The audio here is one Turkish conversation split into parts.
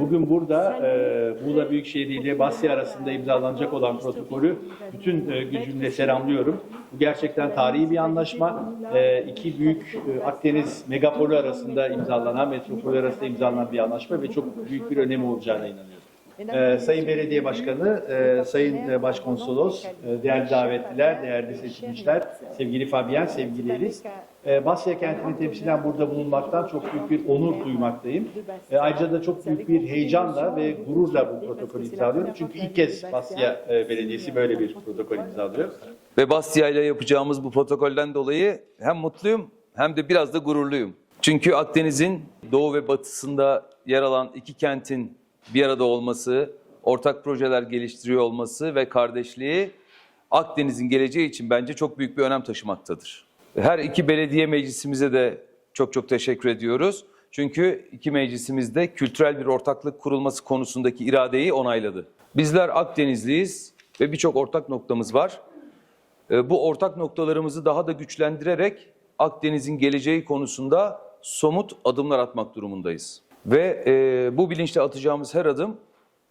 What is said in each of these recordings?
Bugün burada e, Muğla Büyükşehir ile Basya arasında imzalanacak olan protokolü bütün e, gücümle selamlıyorum. Bu gerçekten tarihi bir anlaşma. E, iki büyük Akdeniz megapolü arasında imzalanan, metropol arasında imzalanan bir anlaşma ve çok büyük bir önemi olacağına inanıyorum. Ee, Sayın Belediye Başkanı, e, Sayın e, Başkonsolos, e, değerli davetliler, değerli seçilmişler, sevgili Fabian, sevgili Elis. E, Basya kentini temsilen burada bulunmaktan çok büyük bir onur duymaktayım. E, ayrıca da çok büyük bir heyecanla ve gururla bu protokolü imzalıyorum. Çünkü ilk kez Basya e, Belediyesi böyle bir protokol imzalıyor. Ve Bastia ile yapacağımız bu protokolden dolayı hem mutluyum hem de biraz da gururluyum. Çünkü Akdeniz'in doğu ve batısında yer alan iki kentin bir arada olması, ortak projeler geliştiriyor olması ve kardeşliği Akdeniz'in geleceği için bence çok büyük bir önem taşımaktadır. Her iki belediye meclisimize de çok çok teşekkür ediyoruz. Çünkü iki meclisimizde kültürel bir ortaklık kurulması konusundaki iradeyi onayladı. Bizler Akdenizliyiz ve birçok ortak noktamız var. E, bu ortak noktalarımızı daha da güçlendirerek Akdeniz'in geleceği konusunda somut adımlar atmak durumundayız. Ve e, bu bilinçle atacağımız her adım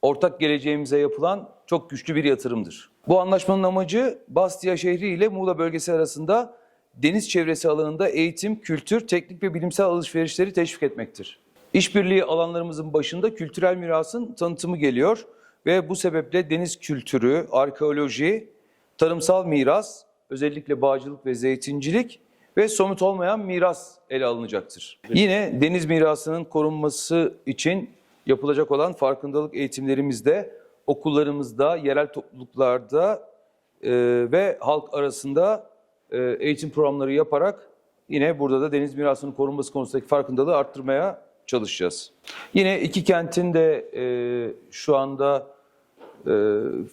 ortak geleceğimize yapılan çok güçlü bir yatırımdır. Bu anlaşmanın amacı Bastia şehri ile Muğla bölgesi arasında deniz çevresi alanında eğitim, kültür, teknik ve bilimsel alışverişleri teşvik etmektir. İşbirliği alanlarımızın başında kültürel mirasın tanıtımı geliyor ve bu sebeple deniz kültürü, arkeoloji, tarımsal miras, özellikle bağcılık ve zeytincilik ve somut olmayan miras ele alınacaktır. Yine deniz mirasının korunması için yapılacak olan farkındalık eğitimlerimizde okullarımızda, yerel topluluklarda e, ve halk arasında e, eğitim programları yaparak yine burada da deniz mirasının korunması konusundaki farkındalığı arttırmaya çalışacağız. Yine iki kentin de e, şu anda e,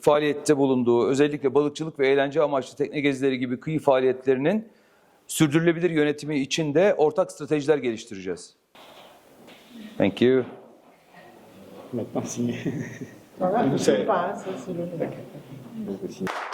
faaliyette bulunduğu özellikle balıkçılık ve eğlence amaçlı tekne gezileri gibi kıyı faaliyetlerinin sürdürülebilir yönetimi için de ortak stratejiler geliştireceğiz. Thank you. Maintenant, signé. Voilà, C'est- je sais pas, ça, c'est le-